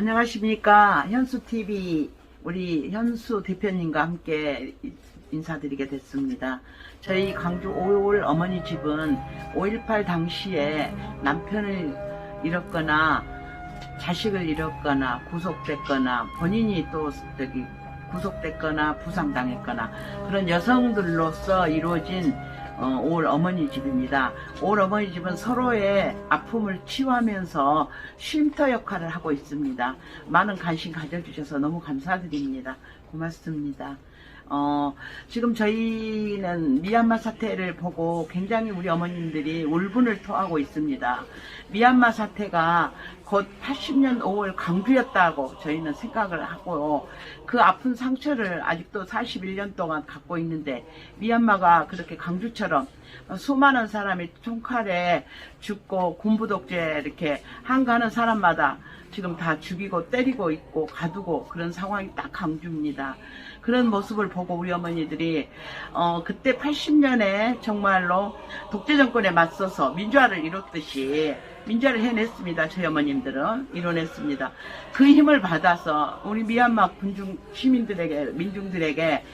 안녕하십니까. 현수TV 우리 현수 대표님과 함께 인사드리게 됐습니다. 저희 광주 5월 어머니 집은 5.18 당시에 남편을 잃었거나 자식을 잃었거나 구속됐거나 본인이 또 구속됐거나 부상당했거나 그런 여성들로서 이루어진 어, 올 어머니 집입니다. 올 어머니 집은 서로의 아픔을 치유하면서 쉼터 역할을 하고 있습니다. 많은 관심 가져주셔서 너무 감사드립니다. 고맙습니다. 어, 지금 저희는 미얀마 사태를 보고 굉장히 우리 어머님들이 울분을 토하고 있습니다. 미얀마 사태가 곧 80년 5월 강주였다고 저희는 생각을 하고 그 아픈 상처를 아직도 41년 동안 갖고 있는데 미얀마가 그렇게 강주처럼 수많은 사람이 총칼에 죽고 군부독재 이렇게 한가하는 사람마다 지금 다 죽이고 때리고 있고 가두고 그런 상황이 딱 강주입니다. 그런 모습을 보고 우리 어머니들이 어 그때 80년에 정말로 독재 정권에 맞서서 민주화를 이뤘듯이 민주화를 해냈습니다. 저희 어머님들은 이뤄냈습니다. 그 힘을 받아서 우리 미얀마 군중 시민들에게 민중들에게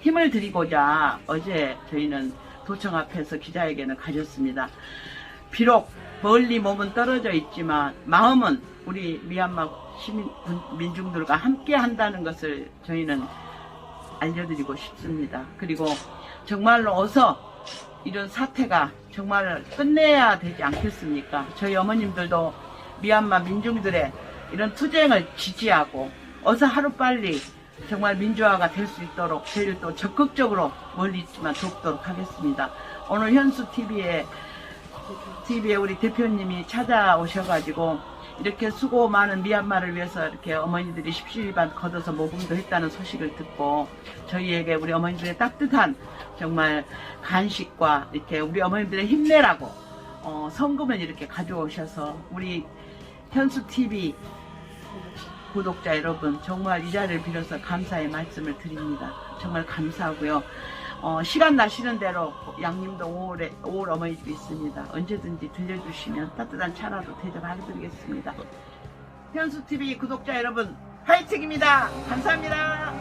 힘을 드리고자 어제 저희는 도청 앞에서 기자회견을 가졌습니다. 비록 멀리 몸은 떨어져 있지만 마음은 우리 미얀마 시민 군- 민중들과 함께 한다는 것을 저희는 알려드리고 싶습니다. 그리고 정말로 어서 이런 사태가 정말 끝내야 되지 않겠습니까? 저희 어머님들도 미얀마 민중들의 이런 투쟁을 지지하고 어서 하루빨리 정말 민주화가 될 수 있도록 저희를 또 적극적으로 멀리 있지만 돕도록 하겠습니다. 오늘 현수 TV에 TV에 우리 대표님이 찾아오셔가지고 이렇게 수고 많은 미얀마를 위해서 이렇게 어머니들이 십시일반 걷어서 모금도 했다는 소식을 듣고 저희에게 우리 어머니들의 따뜻한 정말 간식과 이렇게 우리 어머니들의 힘내라고 어, 성금을 이렇게 가져오셔서 우리 현수 TV 구독자 여러분 정말 이 자리를 빌어서 감사의 말씀을 드립니다. 정말 감사하고요. 어, 시간 나시는 대로 양림동 5월에 5월 어머니 집이 있습니다. 언제든지 들려주시면 따뜻한 차라도 대접해드리겠습니다. 현수 TV 구독자 여러분 화이팅입니다. 감사합니다.